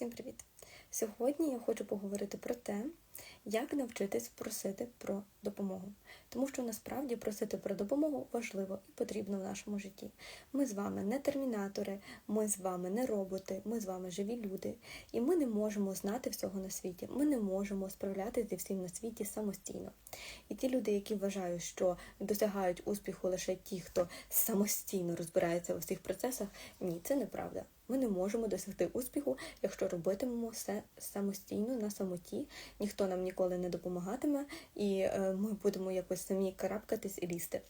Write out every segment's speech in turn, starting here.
Всім привіт! Сьогодні я хочу поговорити про те, як навчитись просити про допомогу. Тому що насправді просити про допомогу важливо і потрібно в нашому житті. Ми з вами не термінатори, ми з вами не роботи, ми з вами живі люди, і ми не можемо знати всього на світі. Ми не можемо справлятися зі всім на світі самостійно. І ті люди, які вважають, що досягають успіху лише ті, хто самостійно розбирається у всіх процесах, ні, це неправда. Ми не можемо досягти успіху, якщо робитимемо все самостійно на самоті. Ніхто нам ніколи не допомагатиме, і е, ми будемо якось самі карабкатись і лізти.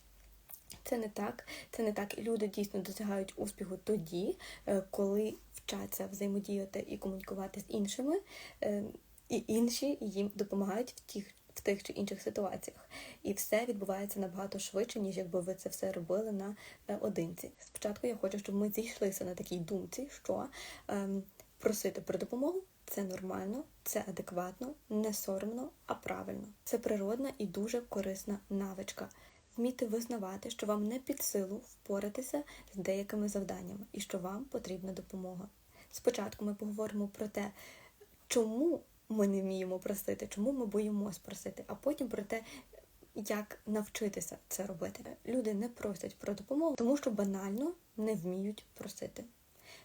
Це не так. Це не так. І люди дійсно досягають успіху тоді, е, коли вчаться взаємодіяти і комунікувати з іншими, е, і інші їм допомагають в тих. В тих чи інших ситуаціях, і все відбувається набагато швидше, ніж якби ви це все робили на одинці. Спочатку я хочу, щоб ми зійшлися на такій думці, що ем, просити про допомогу це нормально, це адекватно, не соромно, а правильно. Це природна і дуже корисна навичка. Вміти визнавати, що вам не під силу впоратися з деякими завданнями і що вам потрібна допомога. Спочатку ми поговоримо про те, чому ми не вміємо просити, чому ми боїмось просити, а потім про те, як навчитися це робити. Люди не просять про допомогу, тому що банально не вміють просити.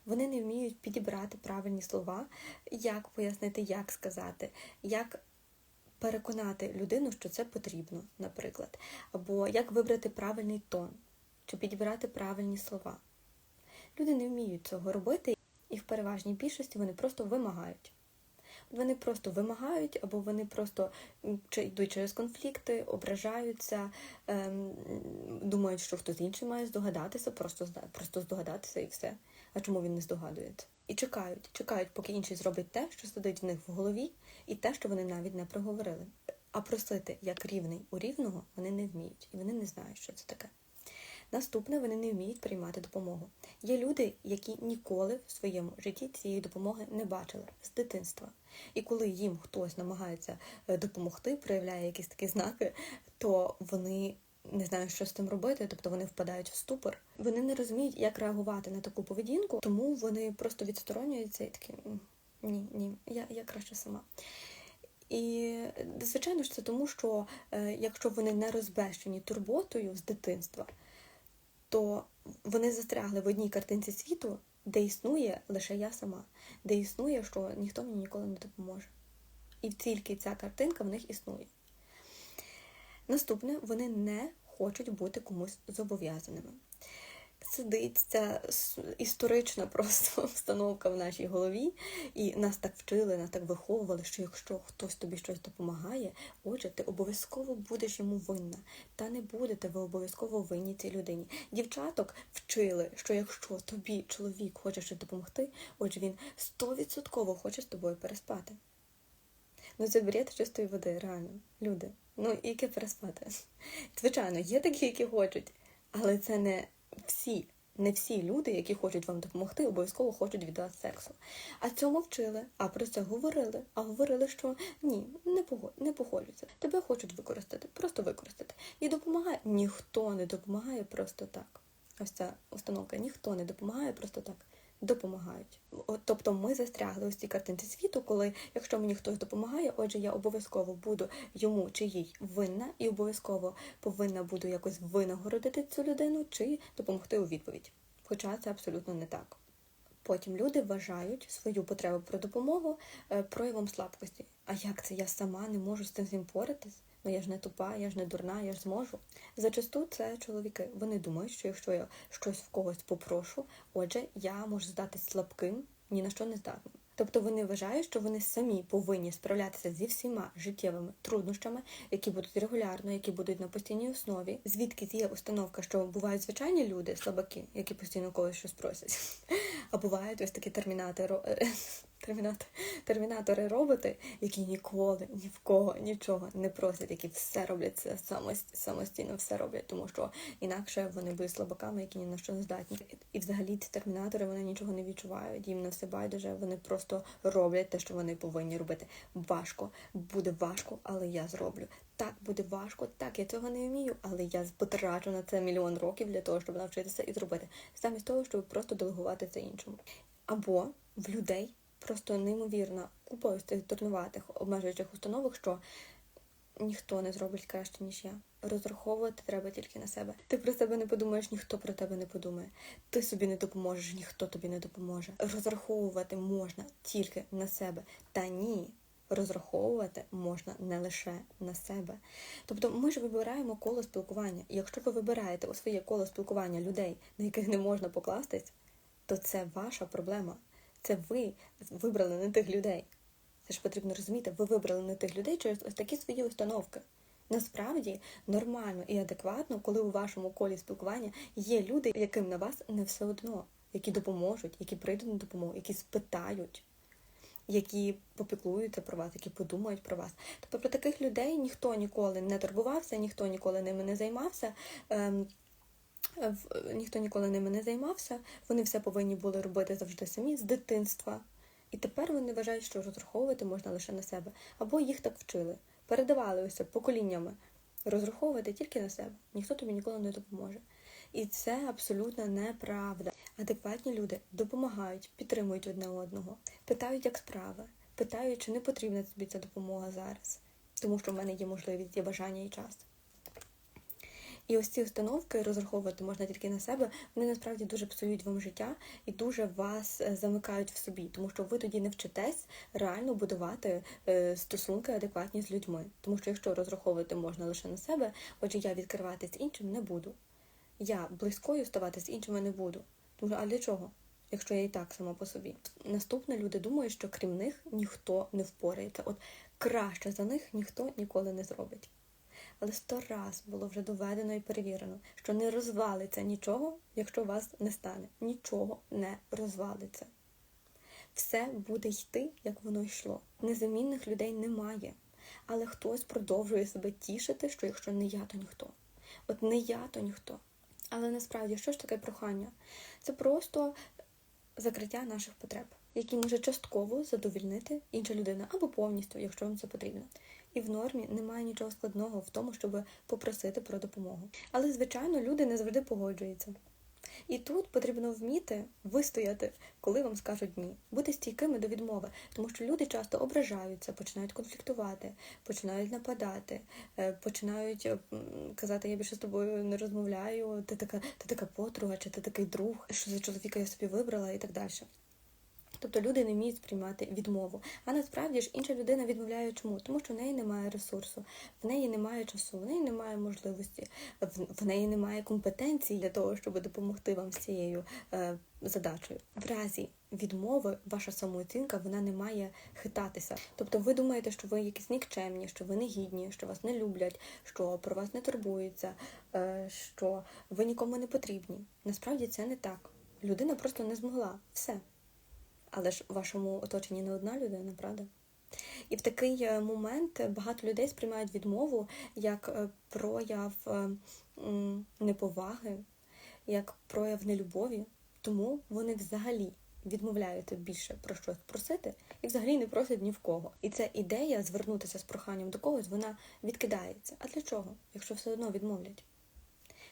Вони не вміють підібрати правильні слова, як пояснити, як сказати, як переконати людину, що це потрібно, наприклад, або як вибрати правильний тон, чи підібрати правильні слова. Люди не вміють цього робити, і в переважній більшості вони просто вимагають. Вони просто вимагають, або вони просто чи йдуть через конфлікти, ображаються, ем, думають, що хтось інший має здогадатися, просто просто здогадатися і все. А чому він не здогадується? І чекають, чекають, поки інший зробить те, що сидить в них в голові, і те, що вони навіть не проговорили. А просити як рівний у рівного вони не вміють, і вони не знають, що це таке. Наступне, вони не вміють приймати допомогу. Є люди, які ніколи в своєму житті цієї допомоги не бачили з дитинства. І коли їм хтось намагається е, допомогти, проявляє якісь такі знаки, то вони не знають, що з цим робити, тобто вони впадають в ступор. Вони не розуміють, як реагувати на таку поведінку, тому вони просто відсторонюються і такі ні, ні, я, я краще сама. І звичайно ж це тому, що е, якщо вони не розбещені турботою з дитинства, то вони застрягли в одній картинці світу, де існує лише я сама, де існує, що ніхто мені ніколи не допоможе. І тільки ця картинка в них існує. Наступне, вони не хочуть бути комусь зобов'язаними сидить ця історична просто установка в нашій голові, і нас так вчили, нас так виховували, що якщо хтось тобі щось допомагає, отже, ти обов'язково будеш йому винна. Та не будете ви обов'язково винні цій людині. Дівчаток вчили, що якщо тобі чоловік хоче щось допомогти, отже, він стовідсотково хоче з тобою переспати. Ну, це бред чистої води, реально. Люди. Ну, яке переспати? Звичайно, є такі, які хочуть, але це не всі, не всі люди, які хочуть вам допомогти, обов'язково хочуть від вас сексу. А цьому вчили, а про це говорили. А говорили, що ні, не не погоджуються. Тебе хочуть використати, просто використати. І допомагає. Ніхто не допомагає просто так. Ось ця установка, ніхто не допомагає просто так допомагають. Тобто ми застрягли ось цій картинці світу, коли якщо мені хтось допомагає, отже, я обов'язково буду йому чи їй винна, і обов'язково повинна буду якось винагородити цю людину чи допомогти у відповідь. Хоча це абсолютно не так. Потім люди вважають свою потребу про допомогу е, проявом слабкості. А як це я сама не можу з цим поратись? Ну я ж не тупа, я ж не дурна, я ж зможу. Зачасту це чоловіки. Вони думають, що якщо я щось в когось попрошу, отже, я можу здатись слабким, ні на що не здатним. Тобто вони вважають, що вони самі повинні справлятися зі всіма життєвими труднощами, які будуть регулярно, які будуть на постійній основі. Звідки є установка, що бувають звичайні люди, слабаки, які постійно когось щось просять, а бувають ось такі термінатори, термінатори, роботи, які ніколи ні в кого нічого не просять, які все роблять це самостійно, все роблять, тому що інакше вони будуть слабаками, які ні на що не здатні. І взагалі ці термінатори вони нічого не відчувають. Їм на все байдуже, вони просто роблять те, що вони повинні робити. Важко, буде важко, але я зроблю. Так, буде важко, так, я цього не вмію, але я потрачу на це мільйон років для того, щоб навчитися і зробити. Замість того, щоб просто делегувати це іншому. Або в людей просто неймовірна купа ось цих дурнуватих обмежуючих установок, що ніхто не зробить краще, ніж я. Розраховувати треба тільки на себе. Ти про себе не подумаєш, ніхто про тебе не подумає. Ти собі не допоможеш, ніхто тобі не допоможе. Розраховувати можна тільки на себе. Та ні. Розраховувати можна не лише на себе. Тобто ми ж вибираємо коло спілкування. І якщо ви вибираєте у своє коло спілкування людей, на яких не можна покластись, то це ваша проблема. Це ви вибрали не тих людей. Це ж потрібно розуміти, ви вибрали не тих людей через ось такі свої установки. Насправді нормально і адекватно, коли у вашому колі спілкування є люди, яким на вас не все одно, які допоможуть, які прийдуть на допомогу, які спитають, які попіклуються про вас, які подумають про вас. Тобто про таких людей ніхто ніколи не турбувався, ніхто ніколи ними не займався. Ніхто ніколи ними не займався, вони все повинні були робити завжди самі з дитинства. І тепер вони вважають, що розраховувати можна лише на себе. Або їх так вчили. Передавали ось поколіннями. Розраховувати тільки на себе. Ніхто тобі ніколи не допоможе. І це абсолютно неправда. Адекватні люди допомагають, підтримують одне одного, питають, як справи, питають, чи не потрібна тобі ця допомога зараз, тому що в мене є можливість, є бажання і час. І ось ці установки розраховувати можна тільки на себе, вони насправді дуже псують вам життя і дуже вас е, замикають в собі, тому що ви тоді не вчитесь реально будувати е, стосунки адекватні з людьми. Тому що якщо розраховувати можна лише на себе, отже, я відкриватись іншим не буду. Я близькою ставати з іншими не буду. Тому а для чого? Якщо я і так сама по собі. Наступне люди думають, що крім них ніхто не впорається. От краще за них ніхто ніколи не зробить але сто раз було вже доведено і перевірено, що не розвалиться нічого, якщо вас не стане. Нічого не розвалиться. Все буде йти, як воно йшло. Незамінних людей немає. Але хтось продовжує себе тішити, що якщо не я, то ніхто. От не я, то ніхто. Але насправді, що ж таке прохання? Це просто закриття наших потреб, які може частково задовільнити інша людина або повністю, якщо вам це потрібно. І в нормі немає нічого складного в тому, щоб попросити про допомогу. Але, звичайно, люди не завжди погоджуються. І тут потрібно вміти вистояти, коли вам скажуть ні, бути стійкими до відмови, тому що люди часто ображаються, починають конфліктувати, починають нападати, е, починають казати, я більше з тобою не розмовляю, ти така, ти така подруга, чи ти такий друг, що за чоловіка я собі вибрала, і так далі. Тобто люди не вміють сприймати відмову. А насправді ж інша людина відмовляє чому? Тому що в неї немає ресурсу, в неї немає часу, в неї немає можливості, в неї немає компетенції для того, щоб допомогти вам з цією е, задачею. В разі відмови ваша самооцінка вона не має хитатися. Тобто ви думаєте, що ви якісь нікчемні, що ви не гідні, що вас не люблять, що про вас не турбуються, е, що ви нікому не потрібні. Насправді це не так. Людина просто не змогла все. Але ж у вашому оточенні не одна людина, правда? І в такий е, момент багато людей сприймають відмову як е, прояв е, неповаги, як прояв нелюбові, тому вони взагалі відмовляються більше про щось просити і взагалі не просять ні в кого. І ця ідея звернутися з проханням до когось, вона відкидається. А для чого, якщо все одно відмовлять?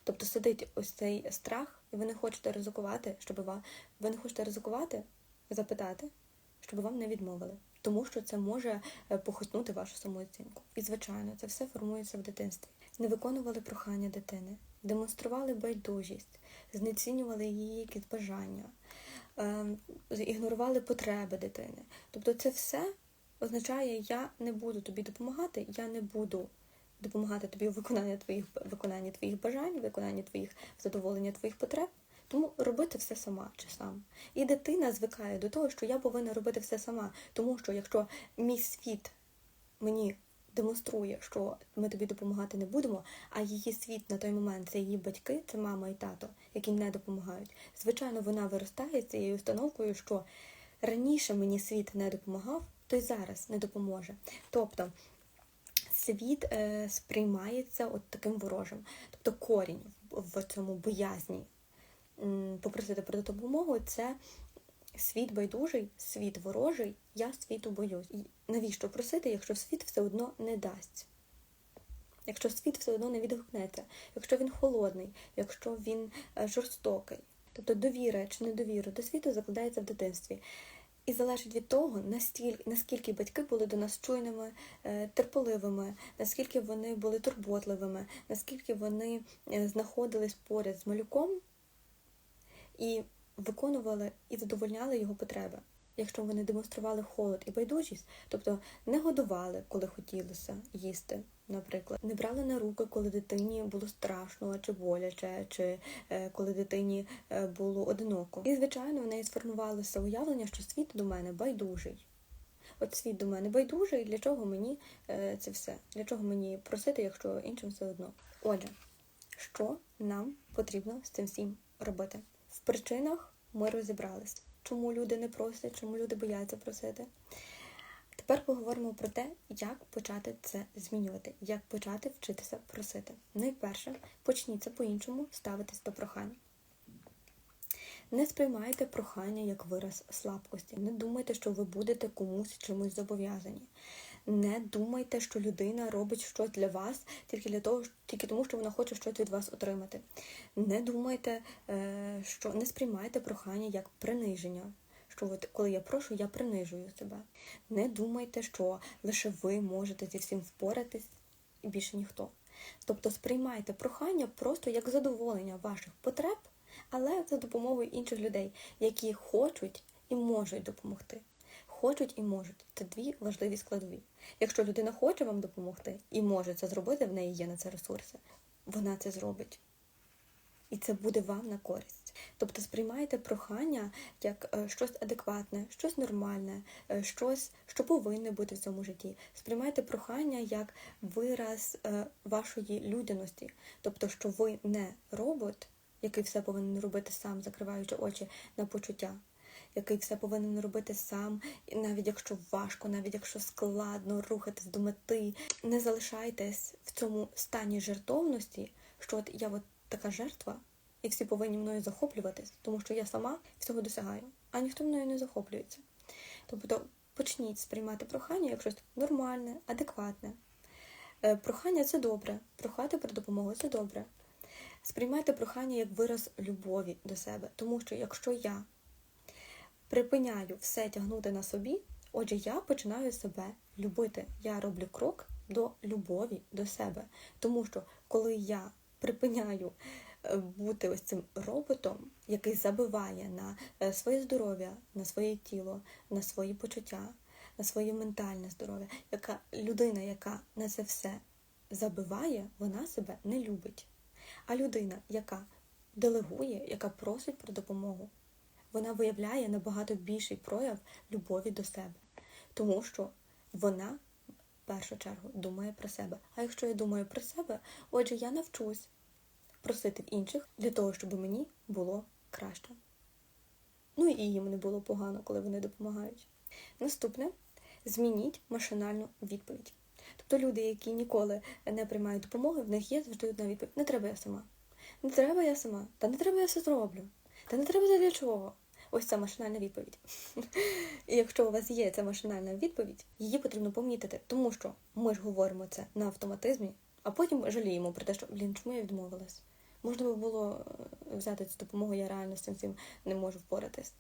Тобто сидить ось цей страх, і ви не хочете ризикувати, щоб ви не хочете ризикувати запитати, щоб вам не відмовили, тому що це може е, похитнути вашу самооцінку. І, звичайно, це все формується в дитинстві. Не виконували прохання дитини, демонстрували байдужість, знецінювали її якісь бажання, ем, ігнорували потреби дитини. Тобто, це все означає, я не буду тобі допомагати, я не буду. Допомагати тобі у виконанні твоїх виконанні твоїх бажань, виконанні твоїх задоволення твоїх потреб, тому робити все сама чи сам. І дитина звикає до того, що я повинна робити все сама. Тому що якщо мій світ мені демонструє, що ми тобі допомагати не будемо, а її світ на той момент це її батьки, це мама і тато, які не допомагають. Звичайно, вона виростає цією установкою, що раніше мені світ не допомагав, то й зараз не допоможе. Тобто світ е, сприймається от таким ворожим, тобто корінь в цьому боязні попросити про допомогу, це світ байдужий, світ ворожий, я світу боюсь. І навіщо просити, якщо світ все одно не дасть? Якщо світ все одно не відгукнеться, якщо він холодний, якщо він е, жорстокий. Тобто довіра чи недовіра до світу закладається в дитинстві. І залежить від того, наскільки батьки були до нас чуйними, е, терпеливими, наскільки вони були турботливими, наскільки вони е, знаходились поряд з малюком і виконували і задовольняли його потреби. Якщо вони демонстрували холод і байдужість, тобто не годували, коли хотілося їсти, наприклад, не брали на руки, коли дитині було страшно чи боляче, чи е, коли дитині е, було одиноко. І, звичайно, в неї сформувалося уявлення, що світ до мене байдужий. От світ до мене байдужий, для чого мені е, це все? Для чого мені просити, якщо іншим все одно? Отже, що нам потрібно з цим всім робити? В причинах ми розібрались чому люди не просять, чому люди бояться просити. Тепер поговоримо про те, як почати це змінювати, як почати вчитися просити. Найперше, почніться по-іншому ставитись до прохань. Не сприймайте прохання як вираз слабкості. Не думайте, що ви будете комусь чимось зобов'язані. Не думайте, що людина робить щось для вас тільки для того, тільки тому, що вона хоче щось від вас отримати. Не думайте, е, що не сприймайте прохання як приниження. Що от коли я прошу, я принижую себе. Не думайте, що лише ви можете зі всім впоратись і більше ніхто. Тобто сприймайте прохання просто як задоволення ваших потреб, але за допомогою інших людей, які хочуть і можуть допомогти хочуть і можуть. Це дві важливі складові. Якщо людина хоче вам допомогти і може це зробити, в неї є на це ресурси, вона це зробить. І це буде вам на користь. Тобто сприймайте прохання як е, щось адекватне, щось нормальне, е, щось, що повинне бути в цьому житті. Сприймайте прохання як вираз е, вашої людяності, тобто, що ви не робот, який все повинен робити сам, закриваючи очі на почуття який все повинен робити сам, і навіть якщо важко, навіть якщо складно рухатись до мети, не залишайтесь в цьому стані жертовності, що от я от така жертва, і всі повинні мною захоплюватись, тому що я сама всього досягаю, а ніхто мною не захоплюється. Тобто почніть сприймати прохання як щось нормальне, адекватне. Е, прохання це добре, прохати про допомогу це добре. Сприймайте прохання як вираз любові до себе, тому що якщо я припиняю все тягнути на собі, отже, я починаю себе любити. Я роблю крок до любові до себе. Тому що коли я припиняю е, бути ось цим роботом, який забиває на е, своє здоров'я, на своє тіло, на свої почуття, на своє ментальне здоров'я, яка людина, яка на це все забиває, вона себе не любить. А людина, яка делегує, яка просить про допомогу, вона виявляє набагато більший прояв любові до себе, тому що вона в першу чергу думає про себе. А якщо я думаю про себе, отже, я навчусь просити інших для того, щоб мені було краще. Ну і їм не було погано, коли вони допомагають. Наступне змініть машинальну відповідь. Тобто люди, які ніколи не приймають допомоги, в них є завжди одна відповідь. Не треба я сама. Не треба я сама. Та не треба я все зроблю. Та не треба для чого. Ось це машинальна відповідь. І якщо у вас є ця машинальна відповідь, її потрібно помітити, тому що ми ж говоримо це на автоматизмі, а потім жаліємо про те, що блін, чому я відмовилась? Можна би було е, взяти цю допомогу, я реально з цим всім не можу впоратись.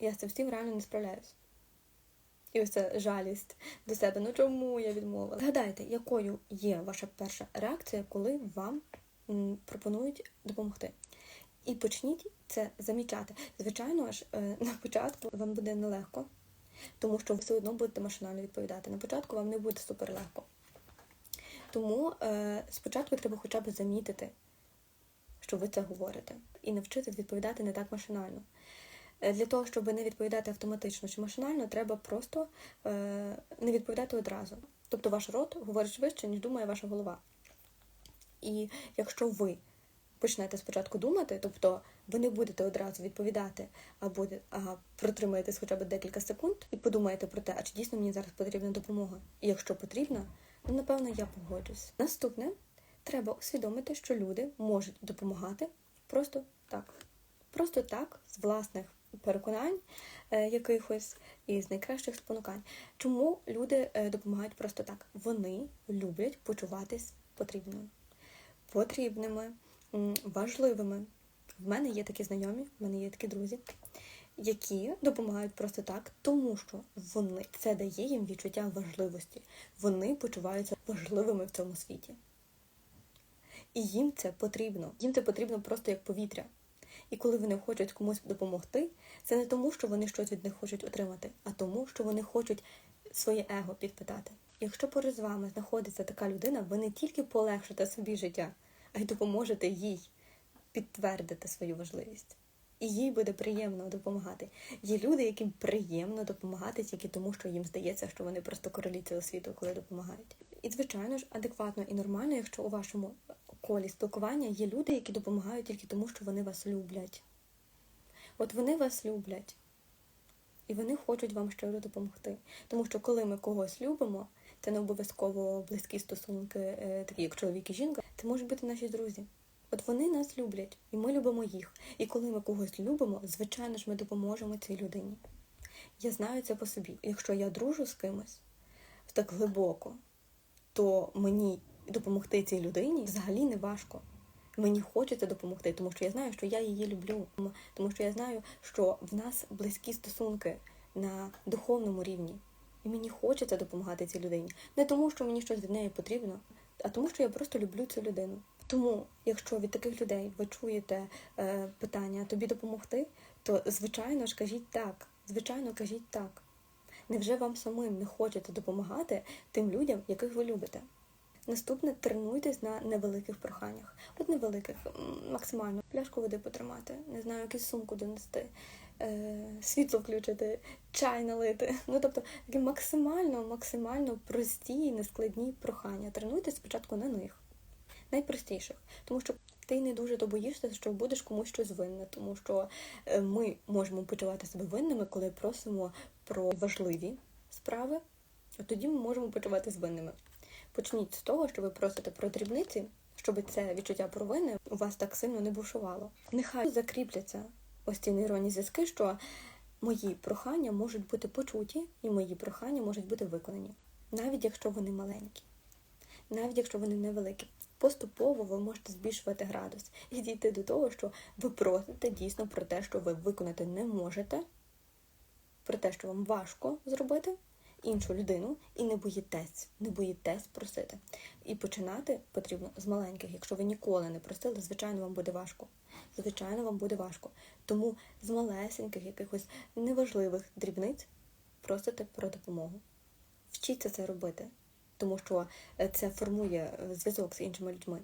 Я з цим всім реально не справляюсь. І ось ця жалість до себе. Ну чому я відмовила? Згадайте, якою є ваша перша реакція, коли вам пропонують допомогти. І почніть це замічати. Звичайно ж, е, на початку вам буде нелегко, тому що ви все одно будете машинально відповідати. На початку вам не буде суперлегко. Тому е, спочатку треба хоча б замітити, що ви це говорите, і навчитись відповідати не так машинально. Е, для того, щоб не відповідати автоматично чи машинально, треба просто не відповідати одразу. Тобто ваш рот говорить швидше, ніж думає ваша голова. І якщо ви почнете спочатку думати, тобто ви не будете одразу відповідати, а буде, а протримаєтесь хоча б декілька секунд і подумаєте про те, а чи дійсно мені зараз потрібна допомога. І якщо потрібна, ну напевно я погоджусь. Наступне треба усвідомити, що люди можуть допомагати просто так. Просто так, з власних переконань е, якихось і з найкращих спонукань. Чому люди е, допомагають просто так? Вони люблять почуватись потрібною, потрібними важливими. В мене є такі знайомі, в мене є такі друзі, які допомагають просто так, тому що вони це дає їм відчуття важливості. Вони почуваються важливими в цьому світі. І їм це потрібно. Їм це потрібно просто як повітря. І коли вони хочуть комусь допомогти, це не тому, що вони щось від них хочуть отримати, а тому, що вони хочуть своє его підпитати. Якщо поруч з вами знаходиться така людина, ви не тільки полегшите собі життя, а й допоможете їй підтвердити свою важливість. І їй буде приємно допомагати. Є люди, яким приємно допомагати тільки тому, що їм здається, що вони просто королі цього світу, коли допомагають. І, звичайно ж, адекватно і нормально, якщо у вашому колі спілкування є люди, які допомагають тільки тому, що вони вас люблять. От вони вас люблять, і вони хочуть вам щиро допомогти. Тому що коли ми когось любимо, це не обов'язково близькі стосунки, е, такі як чоловік і жінка, це можуть бути наші друзі. От вони нас люблять, і ми любимо їх. І коли ми когось любимо, звичайно ж, ми допоможемо цій людині. Я знаю це по собі. Якщо я дружу з кимось так глибоко, то мені допомогти цій людині взагалі не важко. Мені хочеться допомогти, тому що я знаю, що я її люблю, тому що я знаю, що в нас близькі стосунки на духовному рівні. І мені хочеться допомагати цій людині. Не тому, що мені щось від неї потрібно, а тому, що я просто люблю цю людину. Тому, якщо від таких людей ви чуєте е, питання тобі допомогти, то звичайно ж кажіть так. Звичайно, кажіть так. Невже вам самим не хочете допомагати тим людям, яких ви любите? Наступне тренуйтесь на невеликих проханнях. От невеликих, максимально пляшку води потримати, не знаю, якусь сумку донести, світло включити, чай налити. Ну тобто такі максимально, максимально прості і нескладні прохання. Тренуйтесь спочатку на них найпростіших, тому що ти не дуже то боїшся, що будеш комусь щось винна, тому що е, ми можемо почувати себе винними, коли просимо про важливі справи, а тоді ми можемо почуватися винними. Почніть з того, що ви просите про дрібниці, щоб це відчуття провини у вас так сильно не бушувало. Нехай закріпляться ось ці нейронні зв'язки, що мої прохання можуть бути почуті, і мої прохання можуть бути виконані, навіть якщо вони маленькі, навіть якщо вони невеликі поступово ви можете збільшувати градус і дійти до того, що ви просите дійсно про те, що ви виконати не можете, про те, що вам важко зробити іншу людину, і не боїтесь, не боїтесь просити. І починати потрібно з маленьких. Якщо ви ніколи не просили, звичайно, вам буде важко. Звичайно, вам буде важко. Тому з малесеньких, якихось неважливих дрібниць просите про допомогу. Вчіться це робити тому що е, це формує е, зв'язок з іншими людьми.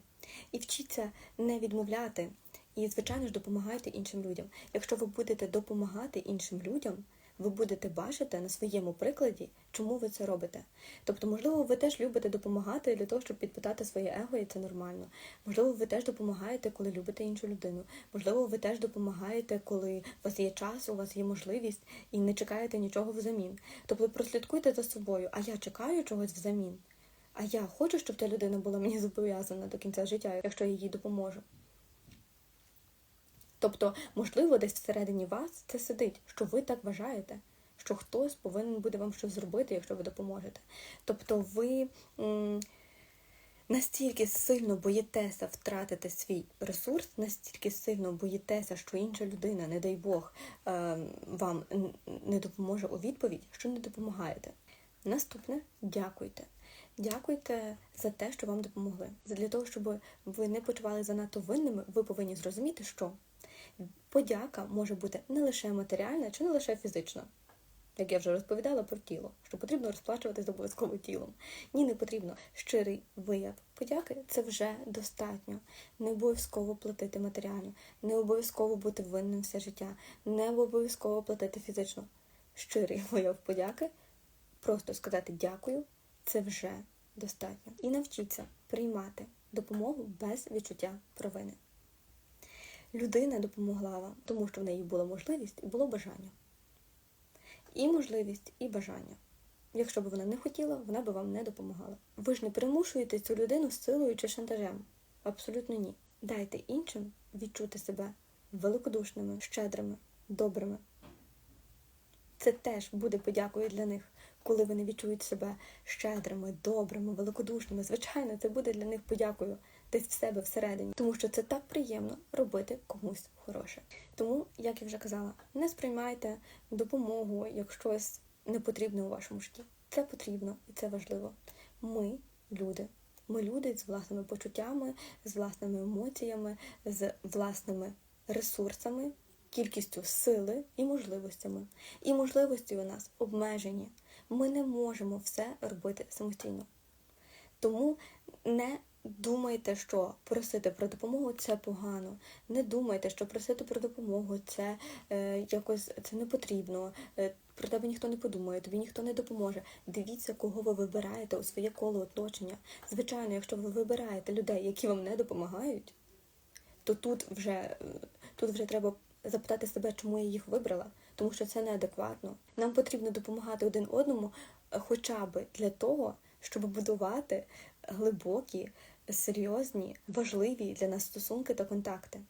І вчіться не відмовляти. І, звичайно ж, допомагайте іншим людям. Якщо ви будете допомагати іншим людям, ви будете бачити на своєму прикладі, чому ви це робите. Тобто, можливо, ви теж любите допомагати для того, щоб підпитати своє его, і це нормально. Можливо, ви теж допомагаєте, коли любите іншу людину. Можливо, ви теж допомагаєте, коли у вас є час, у вас є можливість і не чекаєте нічого взамін. Тобто прослідкуйте за собою, а я чекаю чогось взамін. А я хочу, щоб та людина була мені зобов'язана до кінця життя, якщо я їй допоможу. Тобто, можливо, десь всередині вас це сидить, що ви так вважаєте, що хтось повинен буде вам щось зробити, якщо ви допоможете. Тобто ви настільки сильно боїтеся втратити свій ресурс, настільки сильно боїтеся, що інша людина, не дай Бог, е вам не допоможе у відповідь, що не допомагаєте. Наступне дякуйте. Дякуйте за те, що вам допомогли. Для того, щоб ви не почували занадто винними, ви повинні зрозуміти, що подяка може бути не лише матеріальна чи не лише фізична. Як я вже розповідала про тіло, що потрібно розплачуватись обов'язково тілом. Ні, не потрібно. Щирий вияв подяки це вже достатньо. Не обов'язково платити матеріально, не обов'язково бути винним все життя, не обов'язково платити фізично. Щирий вияв подяки, просто сказати дякую це вже достатньо. І навчіться приймати допомогу без відчуття провини. Людина допомогла вам, тому що в неї була можливість і було бажання. І можливість, і бажання. Якщо б вона не хотіла, вона би вам не допомагала. Ви ж не примушуєте цю людину силою чи шантажем. Абсолютно ні. Дайте іншим відчути себе великодушними, щедрими, добрими. Це теж буде подякою для них коли вони відчують себе щедрими, добрими, великодушними. Звичайно, це буде для них подякою десь в себе всередині, тому що це так приємно робити комусь хороше. Тому, як я вже казала, не сприймайте допомогу як щось непотрібне у вашому житті. Це потрібно і це важливо. Ми люди. Ми люди з власними почуттями, з власними емоціями, з власними ресурсами, кількістю сили і можливостями. І можливості у нас обмежені. Ми не можемо все робити самостійно. Тому не думайте, що просити про допомогу це погано. Не думайте, що просити про допомогу це е, якось це не потрібно. Е, про тебе ніхто не подумає, тобі ніхто не допоможе. Дивіться, кого ви вибираєте у своє коло оточення. Звичайно, якщо ви вибираєте людей, які вам не допомагають, то тут вже, е, тут вже треба запитати себе, чому я їх вибрала, тому що це неадекватно. Нам потрібно допомагати один одному, е, хоча б для того, щоб будувати глибокі, серйозні, важливі для нас стосунки та контакти.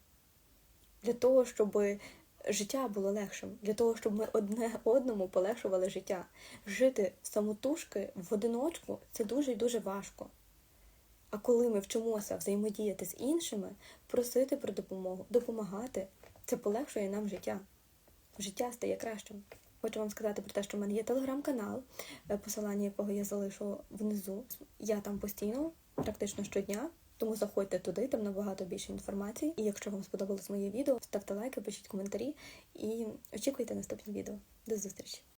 Для того, щоб життя було легшим, для того, щоб ми одне одному полегшували життя. Жити самотужки в одиночку це дуже і дуже важко. А коли ми вчимося взаємодіяти з іншими, просити про допомогу, допомагати, це полегшує нам життя. Життя стає кращим. Хочу вам сказати про те, що в мене є телеграм-канал, е, посилання якого я залишу внизу. Я там постійно, практично щодня, тому заходьте туди, там набагато більше інформації. І якщо вам сподобалось моє відео, ставте лайки, пишіть коментарі і очікуйте наступні відео. До зустрічі!